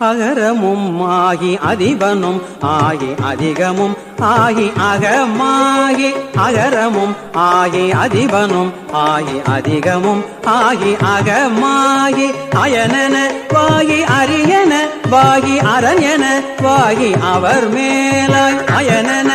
அகரமும் ஆகி அதிபனும் ஆகி அதிகமும் ஆகி அகமாகி அகரமும் ஆகி அதிபனும் ஆகி அதிகமும் ஆகி அகமாகி அயனன வாகி அரியன வாகி அரண்யன வாகி அவர் மேலாய் அயனன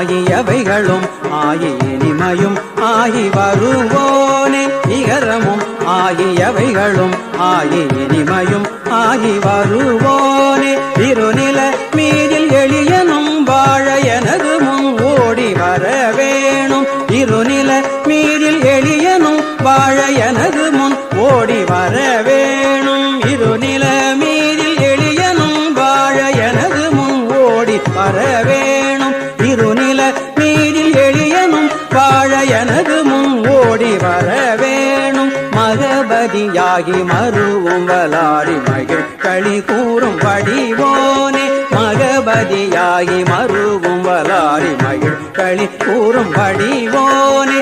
இகரமும் மாகியவைகளும் ஆகி இனிமையும் ஆகி வருவோனே. இகரமும் ஆகியவைகளும் ஆகி இனிமையும் ஆகி வருவோனே. திருநில மீதில் மகபதியாகி மறுவும் வலாடி மகிழ் களி கூறும் வடிவோனே. மகபதியாகி மறுவும் வலாடி மகிழ் களி கூறும் வடிவோனே.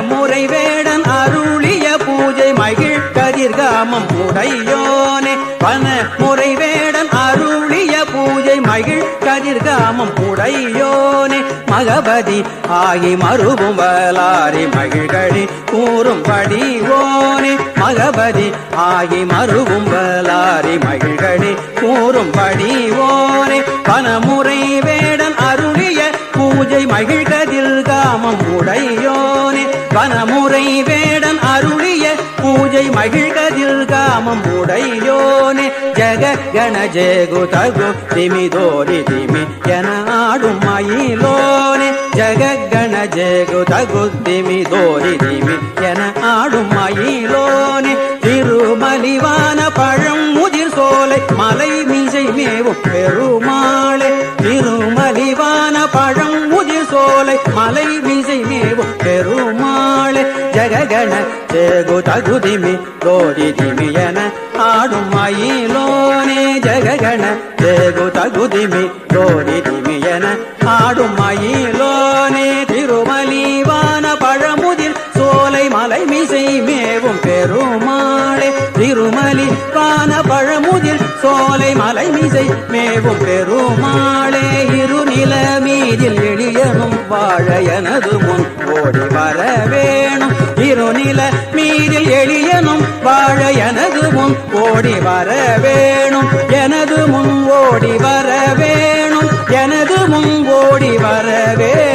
முறை வேடன் அருளிய பூஜை மகிழ் கதிர்காமம் உடையோனே. பல முறை வேடன் அருளிய பூஜை மகிழ் கதிர்காமம் உடையோனே. மகபதி ஆகி மறுவும் வலாரி மகிழ்களி கூறும்படி ஓனே. மகபதி ஆகி மறுவும் வலாரி மகிழ்களி கூறும்படி ஓனே. பனமுறை வேடன் அருளிய பூஜை மகிழ்கதில் காமம் உடையோனே. பனமுறை வேடன் அருளிய பூஜை மகிழ்க காமம் உடையோனே. ஜக கண ஜேகு தகு திமிதோரி திமி என ஆடும் மயிலோனே. ஜக கண ஜேகு தகு திமிதோரி திமி என ஆடும் மயிலோனே. திருமலிவான பழம் முதிர் சோலை மலை மீசை மேவும் பெருமாளே. திருமலிவான பழம் முதிர் சோலை மலை மீசை மேவும் பெருமாள். ஜககண சேகு தகுதிமி தோதி என ஆடும் மயிலோனே ஜககண சேகு தகுதிமி தோதி என ஆடும் மயிலோனே திருமலிவான பழமுதில் சோலை மலை மிசை மேவும் பெருமாளே திருமலி பான பழமுதில் சோலை மலை மிசை மேவும் பெருமாளே இருநில மீதில் வாழும் வாழ எனது முன் ஓடி வர வேணும். இருநில மீதில் எளியனும் வாழ எனது முன் ஓடி வர வேணும். எனது முன் ஓடி வர வேணும். எனது முன் ஓடி வர வேணும்